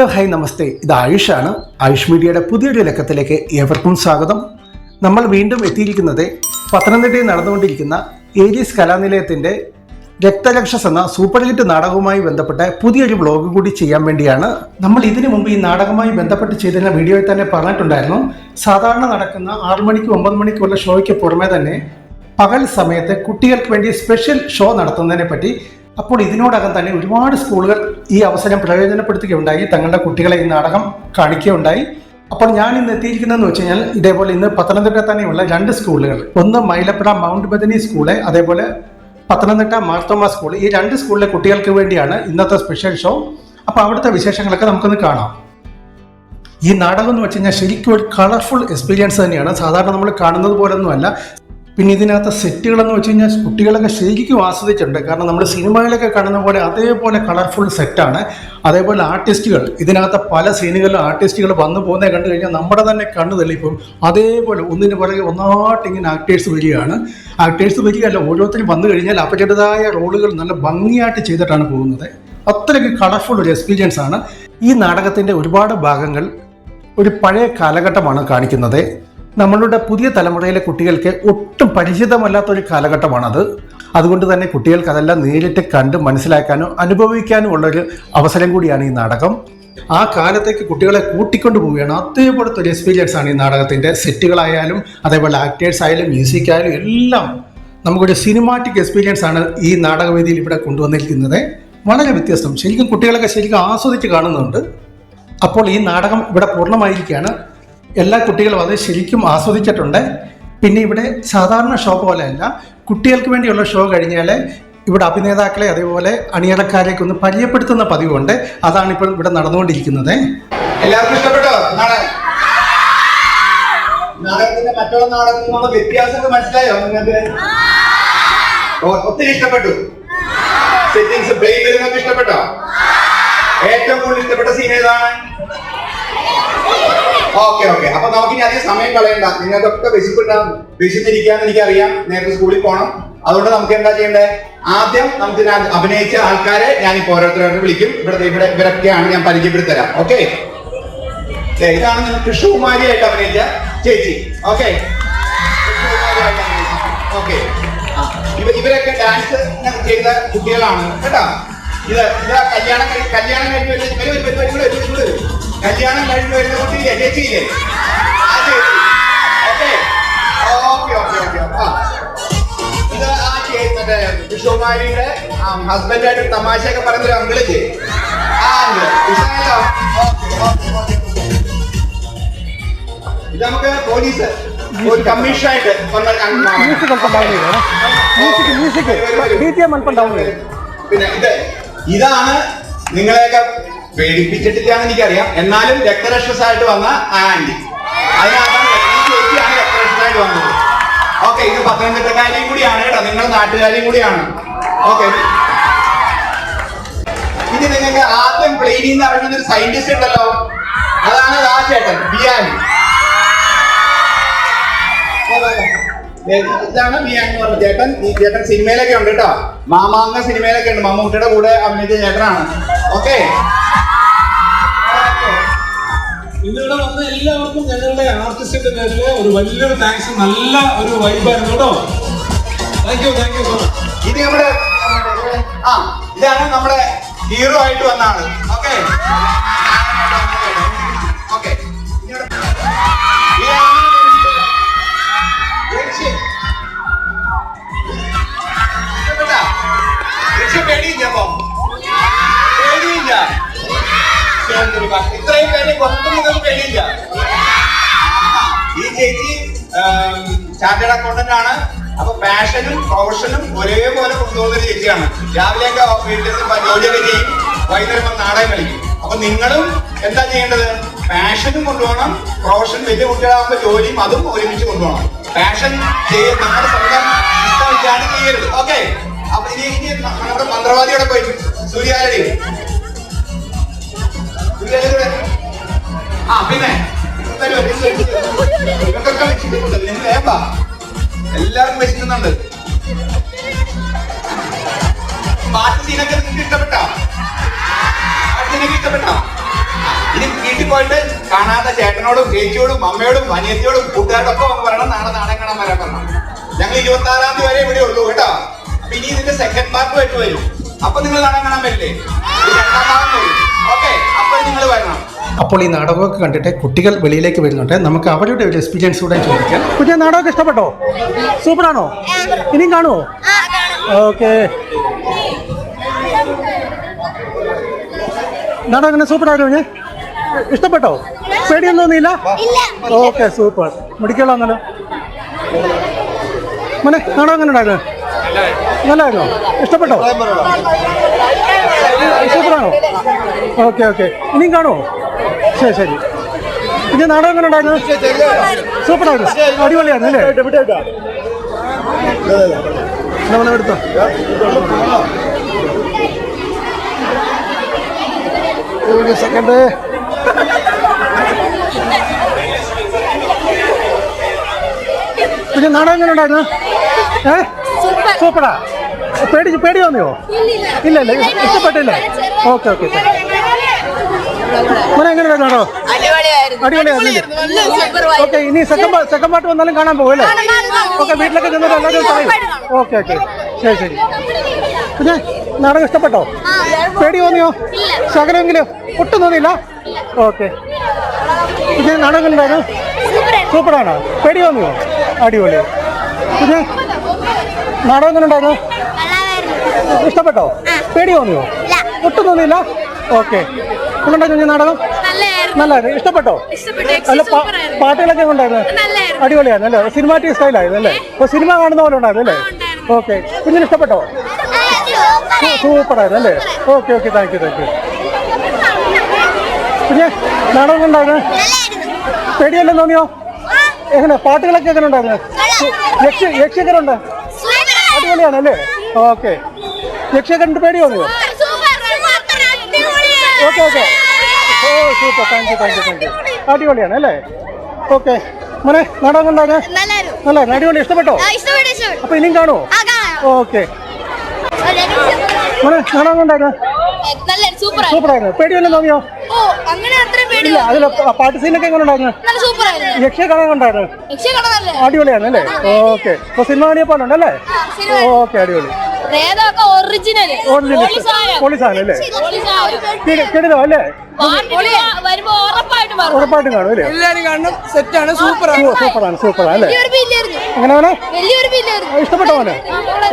Hello hi നമസ്തേ. ഇത് ആയുഷാണ്. ആയുഷ് മീഡിയയുടെ പുതിയൊരു ലക്കത്തിലേക്ക് ഏവർക്കും സ്വാഗതം. നമ്മൾ വീണ്ടും എത്തിയിരിക്കുന്നത് പത്തനംതിട്ടയിൽ നടന്നുകൊണ്ടിരിക്കുന്ന ഏരീസ് കലാനിലയത്തിന്റെ രക്തരക്ഷസ് എന്ന സൂപ്പർ ഹിറ്റ് നാടകവുമായി ബന്ധപ്പെട്ട പുതിയൊരു വ്ളോഗ് കൂടി ചെയ്യാൻ വേണ്ടിയാണ് നമ്മൾ ഇതിനു മുമ്പ് ഈ നാടകവുമായി ബന്ധപ്പെട്ട് ചെയ്തിരുന്ന വീഡിയോയിൽ തന്നെ പറഞ്ഞിട്ടുണ്ടായിരുന്നു. സാധാരണ നടക്കുന്ന ആറു മണിക്ക് ഒമ്പത് മണിക്കുള്ള ഷോയ്ക്ക് പുറമെ തന്നെ പകൽ സമയത്ത് കുട്ടികൾക്ക് വേണ്ടി സ്പെഷ്യൽ ഷോ നടത്തുന്നതിനെ പറ്റി അപ്പോൾ ഇതിനോടകം തന്നെ ഒരുപാട് സ്കൂളുകൾ ഈ അവസരം പ്രയോജനപ്പെടുത്തുകയുണ്ടായി. തങ്ങളുടെ കുട്ടികളെ ഈ നാടകം കാണിക്കുകയുണ്ടായി. അപ്പോൾ ഞാൻ ഇന്ന് എത്തിയിരിക്കുന്നതെന്ന് വെച്ച് കഴിഞ്ഞാൽ ഇതേപോലെ ഇന്ന് പത്തനംതിട്ട തന്നെയുള്ള രണ്ട് സ്കൂളുകൾ. ഒന്ന് മൈലപ്പുഴ മൗണ്ട് ബദനി സ്കൂൾ അതേപോലെ പത്തനംതിട്ട മാർത്തോമ സ്കൂൾ ഈ രണ്ട് സ്കൂളിലെ കുട്ടികൾക്ക് വേണ്ടിയാണ് ഇന്നത്തെ സ്പെഷ്യൽ ഷോ. അപ്പോൾ അവിടുത്തെ വിശേഷങ്ങളൊക്കെ നമുക്കൊന്ന് കാണാം. ഈ നാടകം എന്ന് വെച്ച് കഴിഞ്ഞാൽ ശരിക്കും ഒരു കളർഫുൾ എക്സ്പീരിയൻസ് തന്നെയാണ്. സാധാരണ നമ്മൾ കാണുന്നത് പോലൊന്നുമല്ല. പിന്നെ ഇതിനകത്ത് സെറ്റുകളെന്ന് വെച്ച് കഴിഞ്ഞാൽ കുട്ടികളൊക്കെ ശരിക്കും ആസ്വദിച്ചിട്ടുണ്ട്. കാരണം നമ്മൾ സിനിമയിലൊക്കെ കാണുന്ന പോലെ അതേപോലെ കളർഫുൾ സെറ്റാണ്. അതേപോലെ ആർട്ടിസ്റ്റുകൾ ഇതിനകത്ത് പല സീനുകളിലും ആർട്ടിസ്റ്റുകൾ വന്നു പോകുന്നത് കണ്ടു കഴിഞ്ഞാൽ നമ്മുടെ തന്നെ കണ്ണു തെളിയിപ്പം. അതേപോലെ ഒന്നിന് പുറകെ ഒന്നായിട്ട് ഇങ്ങനെ ആക്ടേഴ്സ് വരികയാണ്. ആക്ടേഴ്സ് വരികയല്ല ഓരോരുത്തരും വന്നു കഴിഞ്ഞാൽ അവരുടേതായ റോളുകൾ നല്ല ഭംഗിയായിട്ട് ചെയ്തിട്ടാണ് പോകുന്നത്. അത്രയ്ക്ക് കളർഫുൾ ഒരു എക്സ്പീരിയൻസ് ആണ്. ഈ നാടകത്തിന്റെ ഒരുപാട് ഭാഗങ്ങൾ ഒരു പഴയ കാലഘട്ടമാണ് കാണിക്കുന്നത്. നമ്മളുടെ പുതിയ തലമുറയിലെ കുട്ടികൾക്ക് ഒട്ടും പരിചിതമല്ലാത്ത ഒരു കാലഘട്ടമാണത്. അതുകൊണ്ട് തന്നെ കുട്ടികൾക്ക് അതെല്ലാം നേരിട്ട് കണ്ട് മനസ്സിലാക്കാനോ അനുഭവിക്കാനും ഉള്ളൊരു അവസരം കൂടിയാണ് ഈ നാടകം. ആ കാലത്തേക്ക് കുട്ടികളെ കൂട്ടിക്കൊണ്ടു പോവുകയാണ്. അതേപോലത്തെ ഒരു എക്സ്പീരിയൻസ് ആണ് ഈ നാടകത്തിന്റെ സെറ്റുകളായാലും അതേപോലെ ആക്ടേഴ്സ് ആയാലും മ്യൂസിക് ആയാലും എല്ലാം നമുക്കൊരു സിനിമാറ്റിക് എക്സ്പീരിയൻസ് ആണ് ഈ നാടകവേദിയിൽ ഇവിടെ കൊണ്ടുവന്നിരിക്കുന്നത്. വളരെ വ്യത്യസ്തം. ശരിക്കും കുട്ടികളൊക്കെ ശരിക്കും ആസ്വദിച്ച് കാണുന്നുണ്ട്. അപ്പോൾ ഈ നാടകം ഇവിടെ പൂർണമായിരിക്കുകയാണ്. എല്ലാ കുട്ടികളും അത് ശരിക്കും ആസ്വദിച്ചിട്ടുണ്ട്. പിന്നെ ഇവിടെ സാധാരണ ഷോ പോലെയല്ല കുട്ടികൾക്ക് വേണ്ടിയുള്ള ഷോ കഴിഞ്ഞാൽ ഇവിടെ അഭിനേതാക്കളെ അതേപോലെ അണിയറക്കാരെയൊക്കെ ഒന്ന് പരിചയപ്പെടുത്തുന്ന പതിവുണ്ട്. അതാണ് ഇപ്പോൾ ഇവിടെ നടന്നുകൊണ്ടിരിക്കുന്നത്. എല്ലാവർക്കും ഇഷ്ടപ്പെട്ടോ? നാടകം നാടകത്തിന്റെ മറ്റുള്ള നാടകത്തിനുള്ള വ്യത്യാസമൊക്കെ മനസ്സിലായോ? നിങ്ങൾക്ക്? ഒത്തിരി ഇഷ്ടപ്പെട്ടു. സെറ്റിങ്സ് പ്ലേ വരുന്നൊക്കെ ഇഷ്ടപ്പെട്ടോ? ഏറ്റവും കൂടുതൽ ഇഷ്ടപ്പെട്ട സീൻ ഏതാണ്? Okay okay. അപ്പൊ നമുക്ക് ഇനി അധികം സമയം കളയണ്ട. നിങ്ങൾക്കൊക്കെ വിശപ്പിട്ടാ വിശന്നിരിക്കാന്ന് എനിക്കറിയാം. നേരത്തെ സ്കൂളിൽ പോകണം അതുകൊണ്ട് നമുക്ക് എന്താ ചെയ്യണ്ടേ ആദ്യം നമുക്ക് ഞാൻ അഭിനയിച്ച ആൾക്കാരെ ഞാൻ ഇപ്പോൾ ഓരോരുത്തരോട് വിളിക്കും. ഇവിടെ ഇവിടെ ഇവരൊക്കെയാണ് ഞാൻ പരിചയപ്പെടുത്തരാം. ഓക്കെ? ഇതാണ് കൃഷ്ണകുമാരി കൃഷ്ണകുമാരിയായിട്ട് അഭിനയിച്ച ചേച്ചി. ഓക്കെ? ഓക്കെ. ഇവരൊക്കെ ഡാൻസ് ചെയ്ത കുട്ടികളാണ്. കേട്ടോ? ഇത് ഇതാ കല്യാണം കല്യാണം കഴിഞ്ഞ് ഇവർ കല്യാണം കഴിഞ്ഞ് വരുന്ന കുട്ടിയില്ലേ ചേച്ചിയില്ലേ ആ ചേച്ചി ഓക്കെ ഓക്കെ ഓക്കെ ഓക്കെ. ആ. ഇത് ആ ചേച്ചി മറ്റേ കൃഷ്ണകുമാരിയുടെ ഹസ്ബൻഡായിട്ട് തമാശയൊക്കെ പറയുന്നൊരു അങ്കിളില്ലേ ആ അങ്കിൾ ഇഷ്ടമല്ലോ ഓക്കെ ഓക്കെ ഓക്കെ. ഇത് നമുക്ക് പോലീസ് ഒരു കമ്മീഷനായിട്ട് വന്ന മ്യൂസിക് അല്പം ഡൗൺ ചെയ്യണം music music B T M അല്പം ഡൗൺ പിന്നെ ഇത് ഇതാണ് നിങ്ങളെയൊക്കെ പേടിപ്പിച്ചിട്ടില്ലാന്ന് എനിക്കറിയാം. എന്നാലും രക്തരക്ഷസായിട്ട് വന്ന ആന്റി. അതിനകത്താണ് രക്തരക്ഷസായിട്ട് വന്നത്. ഓക്കെ ഇത് പത്തനംതിട്ടക്കാരിയും കൂടിയാണ് കേട്ടോ. നിങ്ങളുടെ നാട്ടുകാരിയും കൂടിയാണ്. ഓക്കെ. ഇനി നിങ്ങൾക്ക് ആദ്യം പ്ലെയിനിൽ നിന്ന് ഇറങ്ങുന്ന ഒരു സയന്റിസ്റ്റ് ഉണ്ടല്ലോ. അതാണ് ആ ചേട്ടൻ ബിയാനി. ഇതാണ് ബിയാൻ എന്ന് പറഞ്ഞ ചേട്ടൻ. ഈ ചേട്ടൻ സിനിമയിലൊക്കെ ഉണ്ട് കേട്ടോ. മാമാങ്ക സിനിമയിലൊക്കെ ഉണ്ട്. മമ്മൂട്ടിയുടെ കൂടെ അഭിനയിച്ച ചേട്ടനാണ്. ഓക്കെ ഇന്നിവിടെ വന്ന എല്ലാവർക്കും ഞങ്ങളുടെ ആർട്ടിസ്റ്റിന്റെ പേരിൽ ഒരു വലിയൊരു താങ്ക്സ് നല്ല ഒരു വൈബായിരുന്നു കേട്ടോ. Thank you thank you so much ഇത് നമ്മുടെ ആ ഇതാണ് നമ്മുടെ ഹീറോ ആയിട്ട് വന്ന ആൾ. ഓക്കെ ഓക്കെ പേടിയില്ല കൊണ്ടുപോകുന്ന രാവിലെ രാവിലെയൊക്കെ വീട്ടിൽ ജോലിയൊക്കെ ചെയ്യും. വൈകുന്നേരം വന്ന് നാടകം കളിക്കും. അപ്പൊ നിങ്ങളും എന്താ ചെയ്യേണ്ടത്? പാഷനും കൊണ്ടുപോകണം. പ്രൊഫഷൻ വലിയ കുട്ടികളാകുമ്പോൾ ജോലിയും അതും ഒരുമിച്ച് കൊണ്ടുപോകണം. പാഷൻ ചെയ്യ നമ്മുടെ സ്വന്തം ഇഷ്ടം വെച്ചാണ് ചെയ്യരുത്. ഓക്കെ. അപ്പൊ ഇനി ഇനി നമ്മുടെ മന്ത്രവാദിയോടെ പോയി സൂര്യാലടി. ആ പിന്നെ. എല്ലാവർക്കും വിശക്കുന്നുണ്ട്. പാട്ട് നിനക്ക് ഇഷ്ടപ്പെട്ടോ പാട്ട് ഇഷ്ടപ്പെട്ടോ ഇനി വീട്ടിൽ പോയിട്ട് കാണാത്ത ചേട്ടനോടും ചേച്ചിയോടും അമ്മയോടും അനിയത്തിയോടും കൂട്ടുകാരോടും ഒക്കെ വന്ന് പറയണം നാളെ നാളെ കാണാൻ വരാൻ പറഞ്ഞു. ഞങ്ങൾ ഇരുപത്തി ആറാം തീയതി വരെ ഇവിടെ ഉള്ളൂ കേട്ടോ. അപ്പൊ ഇനി ഇതിന്റെ സെക്കൻഡ് പാർട്ട് ആയിട്ട് വരും. അപ്പൊ നിങ്ങൾ നാളെ കാണാൻ പറ്റില്ലേ ഇത് രണ്ടാം ഭാഗം വരും. ഓക്കെ അപ്പൊ നിങ്ങൾ വരണം. അപ്പോൾ ഈ നാടകമൊക്കെ കണ്ടിട്ട് കുട്ടികൾ വെളിയിലേക്ക് വരുന്നുണ്ട്. നമുക്ക് അവരുടെ ഒരു എക്സ്പീരിയൻസ് കൂടെ ചോദിക്കാം. കുട്ടിയെ നാടകമൊക്കെ ഇഷ്ടപ്പെട്ടോ? സൂപ്പറാണോ? ഇനിയും കാണുമോ ഓക്കെ നാടകം എങ്ങനെ ആയിരുന്നു ഞാൻ ഇഷ്ടപ്പെട്ടോ? പേടിയൊന്നും തോന്നിയില്ല? ഓക്കെ സൂപ്പർ മുടിക്കലാന്നല്ലോ മോനെ നാടകം അങ്ങനെ ഉണ്ടായിരുന്നു? നല്ലായിരുന്നോ ഇഷ്ടപ്പെട്ടോ? സൂപ്പറാണോ ഓക്കെ ഓക്കെ ഇനിയും കാണുമോ ശരി ശരി. ഇനി നാടകം എങ്ങനെ ഉണ്ടായിരുന്നു? സൂപ്പറായിരുന്നു അടിപൊളിയായിരുന്നു അല്ലേ? നമ്മളെടുത്തോ ഒരു സെക്കൻഡ് പിന്നെ നാടകം എങ്ങനെ ഉണ്ടായിരുന്നു? ഏ? സൂപ്പറാ. പേടി പേടി തോന്നിയോ ഇല്ല ഇല്ല. ഇഷ്ടപ്പെട്ടില്ലേ. ഓക്കെ ഓക്കെ മോനെ എങ്ങനെ ഉണ്ടായിരുന്നോ അടിപൊളിയായിരുന്നില്ലേ ഓക്കെ ഇനി സെക്കൻഡ് സെക്കൻഡ് പാർട്ട് വന്നാലും കാണാൻ പോകും അല്ലേ? ഓക്കെ വീട്ടിലൊക്കെ ചെന്നിട്ട് എല്ലാവരും പറയും. Okay okay. ശരി ശരി. പിന്നെ നാടകം ഇഷ്ടപ്പെട്ടോ? പേടി തോന്നിയോ? ശകലമെങ്കിലും ഒട്ടും തോന്നിയില്ല? ഓക്കെ. പിന്നെ നാടകം ഉണ്ടായിരുന്നു സൂപ്പറാണോ? പേടി തോന്നിയോ? അടിപൊളി. പിന്നെ നാടകം എങ്ങനെ ഉണ്ടായിരുന്നു ഇഷ്ടപ്പെട്ടോ? പേടി തോന്നിയോ? ഒട്ടും തോന്നിയില്ല? ഓക്കെ. ഉണ്ടായിരുന്നു നാടകം? നല്ലായിരുന്നു. ഇഷ്ടപ്പെട്ടോ? അല്ല പാട്ടുകളൊക്കെ ഉണ്ടായിരുന്നു. അടിപൊളിയായിരുന്നു അല്ലേ? സിനിമാറ്റിക് സ്റ്റൈലായിരുന്നു അല്ലേ? അപ്പോൾ സിനിമ കാണുന്ന പോലെ ഉണ്ടായിരുന്നു അല്ലേ? ഓക്കെ. കുഞ്ഞിന് ഇഷ്ടപ്പെട്ടോ? സൂപ്പർ സൂപ്പറായിരുന്നു അല്ലേ? Okay okay. Thank you thank you. പിന്നെ നാടകം ഉണ്ടായിരുന്നു? പേടിയല്ലേ തോന്നിയോ? എങ്ങനെ? പാട്ടുകളൊക്കെ എങ്ങനെ ഉണ്ടായിരുന്നു? യക്ഷ യക്ഷകരുണ്ട് അടിപൊളിയാണ് അല്ലേ? ഓക്കെ. യക്ഷകരണ്ട് പേടി തോന്നിയോ? Okay okay. Oh super thank you thank you thank you അടിപൊളിയാണ് അല്ലേ? ഓക്കെ മോനെ നാടകം നല്ല അടിപൊളി. ഇഷ്ടപ്പെട്ടോ? അപ്പൊ ഇനിയും കാണുമോ ഓക്കെ മോനെ നാടകം സൂപ്പർ സൂപ്പറായിരുന്നു. പേടിയല്ലോ തോന്നിയോ ഇല്ല അതിൽ അതിൽ പാട്ട് സീനൊക്കെ എങ്ങനെ ഉണ്ടായിരുന്നു? ആയിരുന്നു യക്ഷഗാനം ഉണ്ടായിരുന്നു അടിപൊളിയാണ് അല്ലേ? ഓക്കെ അപ്പൊ സിനിമ കാണിയെ പോലെ ഉണ്ടല്ലേ? ഓക്കെ അടിപൊളി. ഒറിജിനൽ അല്ലേ? വരുമ്പോ ഉറപ്പായിട്ട് കാണും അല്ലേ? എല്ലാരും കാണും സെറ്റാണ്. സൂപ്പറാണ്. സൂപ്പറാണ് സൂപ്പറാണ് അല്ലേ? വലിയൊരു ബില്ലായിരുന്നു എങ്ങനെ വലിയൊരു ബില്ലായിരുന്നു ഇഷ്ടപ്പെട്ടോ മോനെ?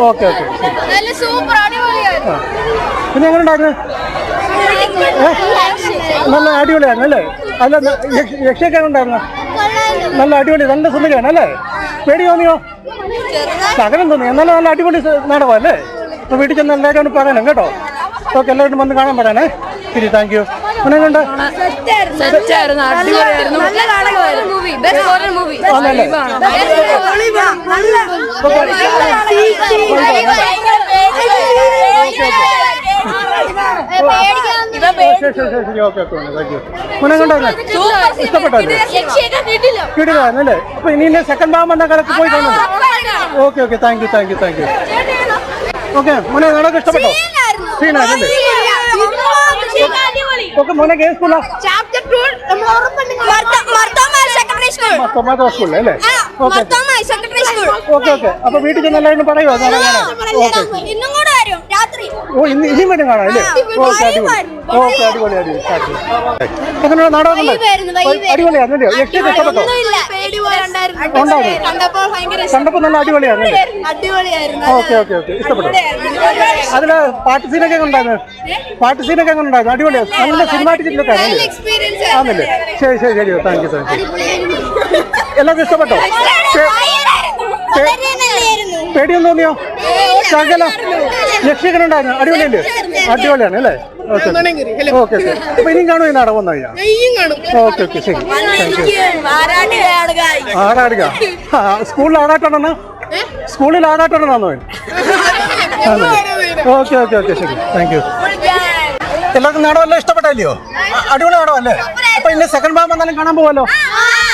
ഓക്കെ ഓക്കെ നല്ല സൂപ്പർ ആ. പിന്നെ എങ്ങനെ ഉണ്ടായിരുന്നു? നല്ല അടിപൊളിയായിരുന്നു അല്ലേ? അല്ല യക്ഷയൊക്കെ ഉണ്ടായിരുന്നു? നല്ല അടിപൊളി നല്ല സുന്ദരിയാണ് അല്ലേ? പേടി തോന്നിയോ സകലം തോന്നി എന്നാലും നല്ല അടിപൊളി നാടകം അല്ലേ? അപ്പോൾ വീട്ടിൽ ചെന്ന് എല്ലാവരും ഒന്ന് പറയണം കേട്ടോ. ഓക്കെ എല്ലാവരും വന്ന് കാണാൻ പറയണേ. ശരി താങ്ക് യു പിന്നെ കണ്ട് സെറ്റായിരുന്നു അടിപൊളിയായിരുന്നു നല്ല നാടകമായിരുന്നു മൂവി ബെസ്റ്റ് ഹൊറർ മൂവി ആണല്ലേ ശരി ശരി ശരി ഓക്കെ ഓക്കെ താങ്ക് യു മുന്നെ കണ്ടായിരുന്നു ഇഷ്ടപ്പെട്ടോ ഇത്? കിടിലായിരുന്നു അല്ലേ അപ്പൊ ഇനി ഇനി സെക്കൻഡ് ഭാഗം വന്ന കാലത്ത് പോയി കാണുന്നുണ്ട് okay okay. Thank you thank you thank you okay മോനെ നാടകം ഇഷ്ടപ്പെട്ടോ? സീനായിരുന്നല്ലേ ഓക്കെ. മോനെ ഗെയിം സ്കൂളാ ചാപ്റ്റർ 2 മർത്തോമാർ സെക്കൻഡറി സ്കൂൾ ടൊമാറ്റോ സ്കൂളിൽ അല്ലേ? ഓക്കെ ഓക്കെ ഓക്കെ അപ്പോൾ വീട്ടിൽ ചെന്ന് എല്ലാവരും പറയുമോ നാടകം കാണാൻ ഓക്കെ ഇന്നും കൂടെ വരും. രാത്രി. ഓ ഇന്ന് ഇനിയും വേണ്ടി കാണാം അല്ലേ? ഓക്കെ അടിപൊളി. ഓക്കെ അടിപൊളി അടിപൊളി. എങ്ങനെയുള്ള നാടകം. അടിപൊളിയായിരുന്നല്ലേ യക്ഷയൊക്കെ ഇഷ്ടപ്പെട്ടോ? ഉണ്ടായിരുന്നു. ഉണ്ടായിരുന്നു. കണ്ടപ്പോൾ ഭയങ്കര കണ്ടപ്പോൾ നല്ല അടിപൊളിയാണ് അടിപൊളിയായിരുന്നു ഓക്കെ ഓക്കെ ഓക്കെ. ഇഷ്ടപ്പെട്ടു? അതിൽ പാട്ട് സീനൊക്കെ ഉണ്ടായിരുന്നു പാട്ട് സീനൊക്കെ ഉണ്ടായിരുന്നു അടിപൊളിയാണ് നല്ല സിനിമാറ്റിക് ലുക്ക് ആണല്ലേ എക്സ്പീരിയൻസ് ആണല്ലേ? ശരി ശരി ശരി. താങ്ക് യു താങ്ക് യു എല്ലാവർക്കും ഇഷ്ടപ്പെട്ടോ? പേടിയൊന്നും തോന്നിയോ? ശകല യക്ഷികൻ ഉണ്ടായിരുന്നു അടിപൊളിയല്ലേ? അടിപൊളിയാണ് അല്ലേ? Okay okay. ഓക്കെ അപ്പൊ ഇനിയും കാണുമോ ഈ നാടകം വന്നു കഴിഞ്ഞാൽ ഓക്കെ ഓക്കെ ശരി. ആടാടുക സ്കൂളിൽ ആറാട്ടുണ്ടെന്ന് സ്കൂളിൽ ആറാട്ടുണ്ടെന്നാന്നോ ഓക്കെ ഓക്കെ ഓക്കെ ശരി. താങ്ക് യു എല്ലാവർക്കും നാടകമല്ലേ ഇഷ്ടപ്പെട്ടല്ലയോ അടിപൊളി നാടകമല്ലേ? അപ്പൊ ഇനി സെക്കൻഡ് ഭാഗം വന്നാലും കാണാൻ പോവല്ലോ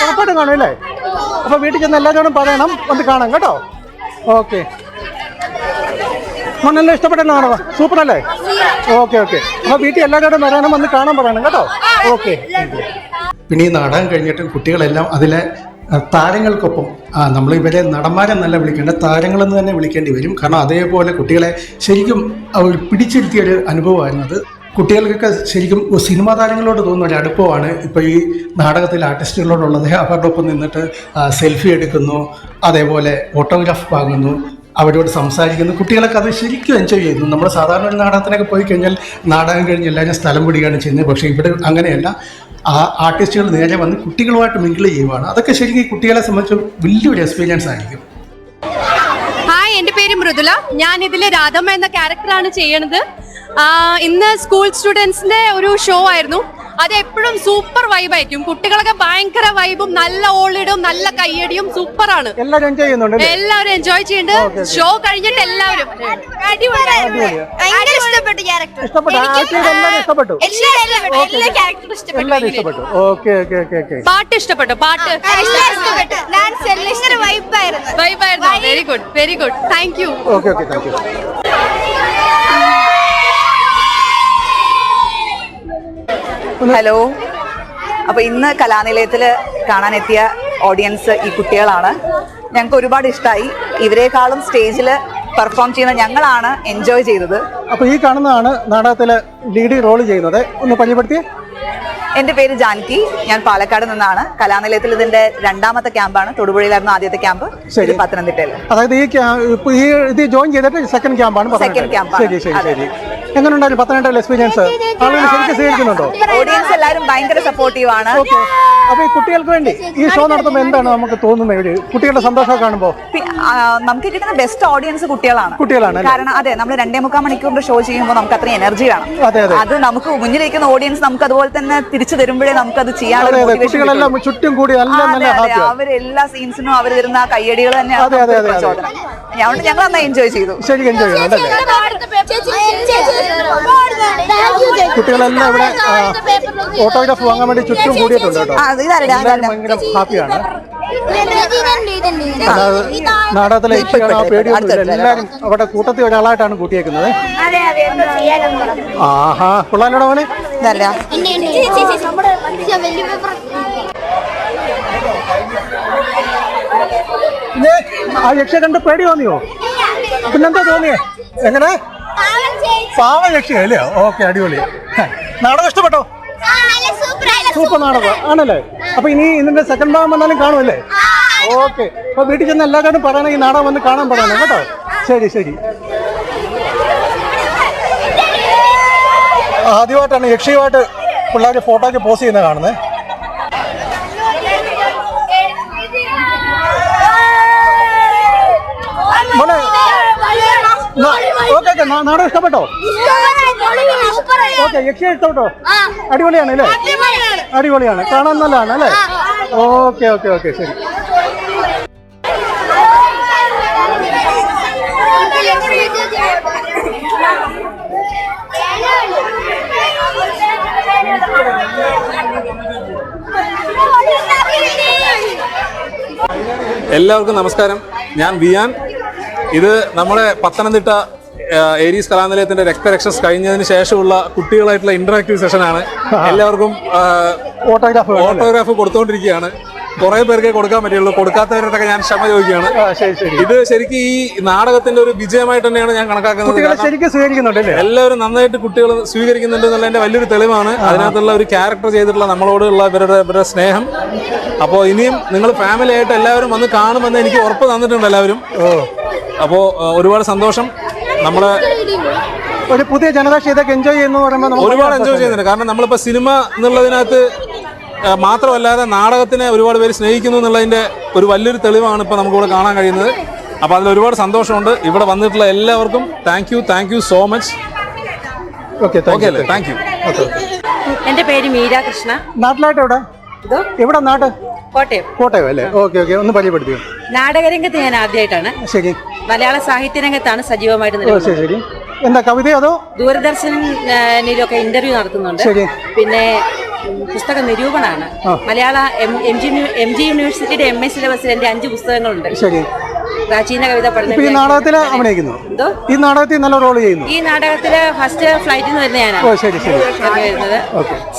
ഉറപ്പായിട്ടും കാണും അല്ലേ? അപ്പൊ വീട്ടിൽ ചെന്ന് എല്ലാവരോടും പറയണം. ഒന്ന് കാണാം കേട്ടോ. ഓക്കെ. മണ്ണെല്ലാം ഇഷ്ടപ്പെട്ട നാടകം സൂപ്പർ അല്ലേ? Okay okay. അപ്പോൾ വീട്ടിൽ എല്ലാവരോടും പറയണം വന്ന് കാണാൻ പറയണം കേട്ടോ. ഓക്കെ. പിന്നെ ഈ നാടകം കഴിഞ്ഞിട്ട് കുട്ടികളെല്ലാം അതിലെ താരങ്ങൾക്കൊപ്പം നമ്മൾ ഇവരെ നടന്മാരെന്നല്ല വിളിക്കേണ്ട താരങ്ങളെന്ന് തന്നെ വിളിക്കേണ്ടി വരും. കാരണം അതേപോലെ കുട്ടികളെ ശരിക്കും പിടിച്ചിരുത്തിയൊരു അനുഭവമായിരുന്നു അത്. കുട്ടികൾക്കൊക്കെ ശരിക്കും സിനിമാ താരങ്ങളോട് തോന്നുന്ന ഒരു അടുപ്പമാണ്. ഇപ്പോൾ ഈ നാടകത്തിലെ ആർട്ടിസ്റ്റുകളോടുള്ളത് അവരുടെ ഒപ്പം നിന്നിട്ട് സെൽഫി എടുക്കുന്നു അതേപോലെ ഓട്ടോഗ്രാഫ് വാങ്ങുന്നു അവരോട് സംസാരിക്കുന്നു. കുട്ടികളൊക്കെ അത് ശരിക്കും എൻജോയ് ചെയ്യുന്നു. നമ്മൾ സാധാരണ ഒരു നാടകത്തിനൊക്കെ പോയി കഴിഞ്ഞാൽ നാടകം കഴിഞ്ഞ് എല്ലാവരും സ്ഥലം പിടിക്കുകയാണ് ചെയ്യുന്നത്. പക്ഷേ ഇവിടെ അങ്ങനെയല്ല. ആ ആർട്ടിസ്റ്റുകൾ നേരെ വന്ന് കുട്ടികളുമായിട്ട് മിങ്കിൾ ചെയ്യുവാണ്. അതൊക്കെ ശരിക്കും കുട്ടികളെ സംബന്ധിച്ച് വലിയൊരു എക്സ്പീരിയൻസ് ആയിരിക്കും. ഹായ് എന്റെ പേര് മൃദുല. ഞാൻ ഇതിൽ രാധമ്മ എന്ന ക്യാരക്ടറാണ് ചെയ്യണത്. ഇന്ന് സ്കൂൾ സ്റ്റുഡൻസിന്റെ ഒരു ഷോ ആയിരുന്നു. അത് എപ്പോഴും സൂപ്പർ വൈബായിരിക്കും കുട്ടികളൊക്കെ ഭയങ്കര വൈബും നല്ല ഓളിടും നല്ല കയ്യടിയും സൂപ്പറാണ് എല്ലാവരും എൻജോയ് ചെയ്യുന്നുണ്ട് എല്ലാവരും എൻജോയ് ചെയ്യുന്നുണ്ട്. ഷോ കഴിഞ്ഞിട്ട് എല്ലാവരും. ഭയങ്കര ഇഷ്ടപ്പെട്ടു ക്യാരക്ടർ ഇഷ്ടപ്പെട്ടു. ആക്ടീവ് എല്ലാവരും ഇഷ്ടപ്പെട്ടു? എല്ലാ ക്യാരക്ടറും ഇഷ്ടപ്പെട്ടു. ഭയങ്കര. ഇഷ്ടപ്പെട്ടു. ഓക്കെ ഓക്കെ ഓക്കെ ഓക്കെ പാട്ട് ഇഷ്ടപ്പെട്ടു. പാട്ട് വൈബായിരുന്നു very good very good thank you hello. അപ്പൊ ഇന്ന് കലാനിലയത്തിൽ കാണാനെത്തിയ ഓഡിയൻസ് ഈ കുട്ടികളാണ്. ഞങ്ങൾക്ക് ഒരുപാട് ഇഷ്ടമായി ഇവരെക്കാളും സ്റ്റേജിൽ പെർഫോം ചെയ്യുന്ന ഞങ്ങളാണ് എൻജോയ് ചെയ്തത്. അപ്പോൾ ഈ കാണുന്നതാണ് നാടകത്തിൽ ലീഡി റോൾ ചെയ്യുന്നത്. ഒന്ന് പരിചയപ്പെടുത്തി. എന്റെ പേര് ജാൻകി. ഞാൻ പാലക്കാട് നിന്നാണ്. കലാനിലയത്തിൽ ഇതിന്റെ രണ്ടാമത്തെ ക്യാമ്പാണ്. തൊടുപുഴയിലായിരുന്നു ആദ്യത്തെ ക്യാമ്പ്. ശരി. പത്തനംതിട്ടയിൽ അതായത് ഈ ഈ ഇത് ജോയിൻ ചെയ്തിട്ട് സെക്കൻഡ് ക്യാമ്പാണ് സെക്കൻഡ് ക്യാമ്പ് ശരി ശരി ശരി. അതെ. ശരി എങ്ങനെയുണ്ടായിരുന്നു പത്തനംതിട്ട എക്സ്പീരിയൻസ് ആളുകൾ ശരിക്കും സ്വീകരിക്കുന്നുണ്ടോ ഓഡിയൻസ് എല്ലാവരും ഭയങ്കര സപ്പോർട്ടീവ് ആണ്. ഓക്കെ അപ്പൊ ഈ കുട്ടികൾക്ക് വേണ്ടി ഈ ഷോ നടത്തുമ്പോൾ എന്താണ് നമുക്ക് തോന്നുന്നത്? ഒരു കുട്ടികളുടെ സന്തോഷം കാണുമ്പോൾ നമുക്ക് കിട്ടുന്ന ബെസ്റ്റ് ഓഡിയൻസ് കുട്ടികളാണ്. കുട്ടികളാണ് കാരണം അതെ നമ്മൾ രണ്ടേ മുക്കാൽ മണിക്കൂറിന്റെ ഷോ ചെയ്യുമ്പോൾ നമുക്ക് അത്രയും എനർജി വേണം. അതെ, അതെ. അത് നമുക്ക് മുന്നിലിരിക്കുന്ന ഓഡിയൻസ് നമുക്ക് അതുപോലെ തന്നെ തിരിച്ചു തരുമ്പോഴേ നമുക്ക് അത് ചെയ്യാനുള്ള കുട്ടികളെല്ലാം ചുറ്റും കൂടി എല്ലാ സീൻസിനും അവർ തരുന്ന കയ്യടികൾ തന്നെയാണ് അതുകൊണ്ട് ഞങ്ങൾ എൻജോയ് ചെയ്തു ശരിക്കും എൻജോയ് അല്ലേ കുട്ടികളെല്ലാം ഇവിടെ ഓട്ടോഗ്രാഫ് വാങ്ങാൻ വേണ്ടി ചുറ്റും കൂടിയിട്ടുണ്ട് കേട്ടോ ആ, ഇതാരടാ, എല്ലാവരും ഇതാരടാ. ഭയങ്കര ഹാപ്പിയാണ് അതായത് നാടകത്തിലെ ആ എല്ലാവരും അവിടെ കൂട്ടത്തിൽ ഒരാളായിട്ടാണ് കൂട്ടിയേക്കുന്നത് ആഹാ കൊള്ളാലോടെ മോനെ? പിന്നെ ആ യക്ഷ കണ്ട് പേടി തോന്നിയോ? പിന്നെന്താ തോന്നിയേ? എങ്ങനെ? പാവ യക്ഷ അല്ലേ? ഓക്കെ അടിപൊളി. നാടകം ഇഷ്ടപ്പെട്ടോ? സൂപ്പർ നാടകം. ആണല്ലേ? അപ്പൊ ഇനി ഇതിന്റെ സെക്കൻഡ് ഭാഗം വന്നാലും കാണുമല്ലേ? ഓക്കെ. അപ്പൊ വീട്ടിൽ ചെന്ന് എല്ലാവരോടും പറയണം ഈ നാടകം വന്ന് കാണാൻ പറയണം കേട്ടോ. ശരി ശരി. ആദ്യമായിട്ടാണ് യക്ഷയുമായിട്ട് പിള്ളേർ ഫോട്ടോയ്ക്ക് പോസ്റ്റ് ചെയ്യുന്നത് കാണുന്നത്. ഓക്കെ നാടകം ഇഷ്ടപ്പെട്ടോ? ഓക്കെ യക്ഷി ഇഷ്ടപ്പെട്ടോ? അടിപൊളിയാണ് അല്ലേ? അടിപൊളിയാണ്. കാണാൻ നല്ലതാണ് അല്ലേ? ഓക്കെ ഓക്കെ ഓക്കെ ശരി. എല്ലാവർക്കും നമസ്കാരം. ഞാൻ വിയാൻ. ഇത് നമ്മുടെ പത്തനംതിട്ട ഏരീസ് കലാനിലയത്തിന്റെ രക്തരക്ഷസ് കഴിഞ്ഞതിന് ശേഷമുള്ള കുട്ടികളായിട്ടുള്ള ഇന്ററാക്റ്റീവ് സെഷനാണ് എല്ലാവർക്കും ഓട്ടോഗ്രാഫ് ഓട്ടോഗ്രാഫ് കൊടുത്തുകൊണ്ടിരിക്കുകയാണ് കുറെ പേർക്കേ കൊടുക്കാൻ പറ്റുള്ളൂ. കൊടുക്കാത്തവരോടൊക്കെ ഞാൻ ക്ഷമ ചോദിക്കുകയാണ്. ഇത് ശരിക്കും ഈ നാടകത്തിന്റെ ഒരു വിജയമായിട്ട് തന്നെയാണ് ഞാൻ കണക്കാക്കുന്നത്. എല്ലാവരും നന്നായിട്ട് കുട്ടികൾ സ്വീകരിക്കുന്നുണ്ട് എന്നുള്ളതിന്റെ വലിയൊരു തെളിവാണ്. അതിനകത്തുള്ള ഒരു ക്യാരക്ടർ ചെയ്തിട്ടുള്ള നമ്മളോടുള്ള ഇവരുടെ ഇവരുടെ സ്നേഹം. അപ്പോൾ ഇനിയും നിങ്ങൾ ഫാമിലി ആയിട്ട് എല്ലാവരും വന്ന് കാണുമെന്ന് എനിക്ക് ഉറപ്പ് തന്നിട്ടുണ്ട് എല്ലാവരും. അപ്പോൾ ഒരുപാട് സന്തോഷം. നമ്മളെ ഒരു പുതിയ ജനറേഷൻ ഇതൊക്കെ എൻജോയ് ചെയ്യുന്നു പറയുമ്പോൾ ഒരുപാട് എൻജോയ് ചെയ്യുന്നുണ്ട്. കാരണം നമ്മളിപ്പോൾ സിനിമ എന്നുള്ളതിനകത്ത് മാത്രമല്ലാതെ നാടകത്തിനെ ഒരുപാട് പേര് സ്നേഹിക്കുന്നു എന്നുള്ളതിന്റെ ഒരു വലിയൊരു തെളിവാണ് ഇപ്പോൾ നമുക്കിവിടെ കാണാൻ കഴിയുന്നത്. അപ്പോൾ അതിൽ ഒരുപാട് സന്തോഷമുണ്ട്. ഇവിടെ വന്നിട്ടുള്ള എല്ലാവർക്കും thank you thank you so much okay okay thank അല്ലേ? താങ്ക് യു യു എന്റെ പേര് മീര കൃഷ്ണ. നാട്ടിലായിട്ട് എവിടെ എവിടെ നാട്ട് കോട്ടയം. കോട്ടയം അല്ലേ? Okay okay. ഒന്ന് പരിചയപ്പെടുത്തിയോ നാടകരംഗത്ത് ഞാൻ ആദ്യമായിട്ടാണ്. ശരി. മലയാള സാഹിത്യ രംഗത്താണ് സജീവമായിട്ട് ശരി ശരി. എന്താ കവിത അതോ? ദൂരദർശനിലൊക്കെ ഇന്റർവ്യൂ നടത്തുന്നുണ്ട്. ശരി. പിന്നെ പുസ്തക നിരൂപണമാണ്. മലയാള M M G M G യൂണിവേഴ്സിറ്റിയുടെ എം എസ് സിലബസിൽ എന്റെ അഞ്ച് പുസ്തകങ്ങളുണ്ട്. ശരി. പ്രാചീന കവിത പഠന ഈ നാടകത്തിൽ അഭിനയിക്കുന്നു? എന്തോ? ഈ നാടകത്തിൽ നല്ല റോൾ ചെയ്യുന്നു? ഈ നാടകത്തിൽ ഫസ്റ്റ് ഫ്ലൈറ്റിൽ നിന്ന് വരുന്ന ഞാനാണ്.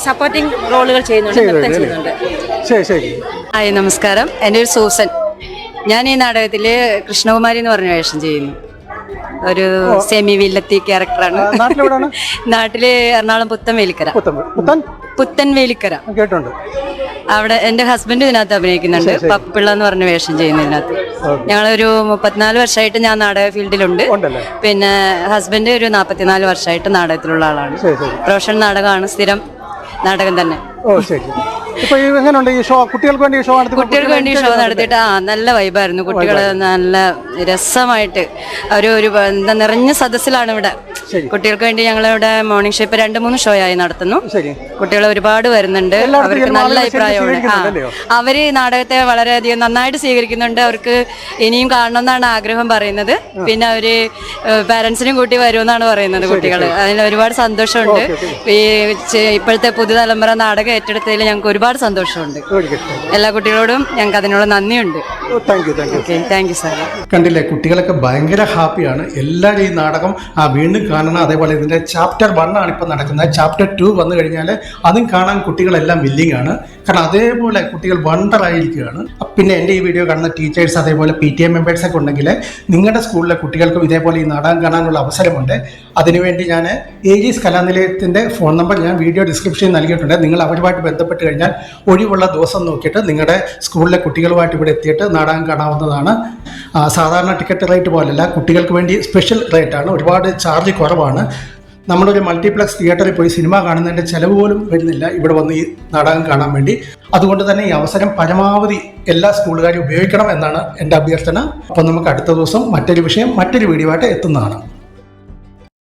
സപ്പോർട്ടിംഗ് റോളുകൾ ചെയ്യുന്നുണ്ട് നൃത്തം ചെയ്യുന്നുണ്ട്. ശരി ശരി. ഹായ് നമസ്കാരം. എന്റെ ഒരു സൂസൻ. ഞാൻ ഈ നാടകത്തിൽ കൃഷ്ണകുമാരി എന്ന് പറഞ്ഞ വേഷം ചെയ്യുന്നു. ഒരു സെമി വില്ലത്തി ക്യാരക്ടറാണ്? നാട്ടിൽ എറണാകുളം പുത്തൻ വേലിക്കര. പുത്തൻ വേലിക്കര. കേട്ടുണ്ട് അവിടെ എന്റെ ഹസ്ബൻഡ് ഇതിനകത്ത് അഭിനയിക്കുന്നുണ്ട്. പപ്പിള്ള എന്ന് പറഞ്ഞ വേഷം ചെയ്യുന്നു ഇതിനകത്ത്. ഓക്കേ. ഞങ്ങളൊരു മുപ്പത്തിനാല് വർഷമായിട്ട് ഞാൻ നാടക ഫീൽഡിലുണ്ട്? പിന്നെ ഹസ്ബൻഡ് ഒരു നാൽപ്പത്തിനാല് വർഷമായിട്ട് നാടകത്തിലുള്ള ആളാണ്. പ്രൊഫഷണൽ നാടകമാണ്. സ്ഥിരം നാടകം തന്നെ. ഓ ശരി. ഇപ്പൊ എങ്ങനെയുണ്ട് ഈ ഷോ കുട്ടികൾക്ക് വേണ്ടി ഷോ നടത്തി കുട്ടികൾക്ക് വേണ്ടി ഷോ നടത്തിയിട്ട് ആ നല്ല വൈബായിരുന്നു കുട്ടികൾ നല്ല രസമായിട്ട് ഒരു ഒരു എന്താ നിറഞ്ഞ സദസ്സിലാണ് ഇവിടെ. കുട്ടികൾക്ക് വേണ്ടി ഞങ്ങൾ ഇവിടെ മോർണിംഗ് ഷോ ഇപ്പൊ രണ്ട് മൂന്ന് ഷോ ആയി നടത്തുന്നു. ശരി. കുട്ടികൾ ഒരുപാട് വരുന്നുണ്ട്. അവർക്ക് നല്ല അഭിപ്രായമാണ് അവർ ഈ നാടകത്തെ വളരെയധികം നന്നായിട്ട് സ്വീകരിക്കുന്നുണ്ട്. അവർക്ക് ഇനിയും കാണണം എന്നാണ് ആഗ്രഹം പറയുന്നത്. പിന്നെ അവർ പാരന്റ്സിനും കൂട്ടി വരുമെന്നാണ് പറയുന്നത് കുട്ടികൾ അതിന് ഒരുപാട് സന്തോഷമുണ്ട്. ഈ ഇപ്പോഴത്തെ പുതുതലമുറ നാടകം ഏറ്റെടുത്തതിൽ ഞങ്ങൾക്ക് ഒരുപാട് സന്തോഷമുണ്ട്. എല്ലാ കുട്ടികളോടും ഞങ്ങൾക്ക് അതിനുള്ള നന്ദിയുണ്ട്. താങ്ക് യു സാർ കണ്ടില്ലേ കുട്ടികളൊക്കെ ഭയങ്കര ഹാപ്പിയാണ് എല്ലാവരും ഈ നാടകം ആ വീണ്ടും കാണണം അതേപോലെ ഇതിന്റെ ചാപ്റ്റർ വൺ ആണ് ഇപ്പോൾ നടക്കുന്നത്. ചാപ്റ്റർ ടു വന്നു കഴിഞ്ഞാൽ അതും കാണാൻ കുട്ടികളെല്ലാം വില്ലിങ്ങാണ് കാരണം അതേപോലെ കുട്ടികൾ വണ്ടർ ആയിരിക്കുകയാണ്. പിന്നെ എന്റെ ഈ വീഡിയോ കാണുന്ന ടീച്ചേഴ്സ് അതേപോലെ പി ടി എ മെമ്പേഴ്സൊക്കെ ഉണ്ടെങ്കിൽ നിങ്ങളുടെ സ്കൂളിലെ കുട്ടികൾക്കും ഇതേപോലെ ഈ നാടകം കാണാനുള്ള അവസരമുണ്ട്. അതിനുവേണ്ടി ഞാൻ ഏജീസ് കലാനിലയത്തിന്റെ ഫോൺ നമ്പർ ഞാൻ വീഡിയോ ഡിസ്ക്രിപ്ഷനിൽ നൽകിയിട്ടുണ്ട്. നിങ്ങൾ അവരുമായിട്ട് ബന്ധപ്പെട്ട് കഴിഞ്ഞാൽ ഒഴിവുള്ള ദിവസം നോക്കിയിട്ട് നിങ്ങളുടെ സ്കൂളിലെ കുട്ടികളുമായിട്ട് ഇവിടെ എത്തിയിട്ട് നാടകം കാണാവുന്നതാണ്. സാധാരണ ടിക്കറ്റ് റേറ്റ് പോലല്ല കുട്ടികൾക്ക് വേണ്ടി സ്പെഷ്യൽ റേറ്റാണ് ഒരുപാട് ചാർജ് കുറവാണ്. നമ്മളൊരു മൾട്ടിപ്ലക്സ് തിയേറ്ററിൽ പോയി സിനിമ കാണുന്നതിന്റെ ചിലവ് പോലും വരുന്നില്ല. ഇവിടെ വന്ന് ഈ നാടകം കാണാൻ വേണ്ടി. അതുകൊണ്ട് തന്നെ ഈ അവസരം പരമാവധി എല്ലാ സ്കൂളുകാരും ഉപയോഗിക്കണം എന്നാണ് എന്റെ അഭ്യർത്ഥന. അപ്പോൾ നമുക്ക് അടുത്ത ദിവസം മറ്റൊരു വിഷയം മറ്റൊരു വീഡിയോ ആയിട്ട് എത്തുന്നതാണ്.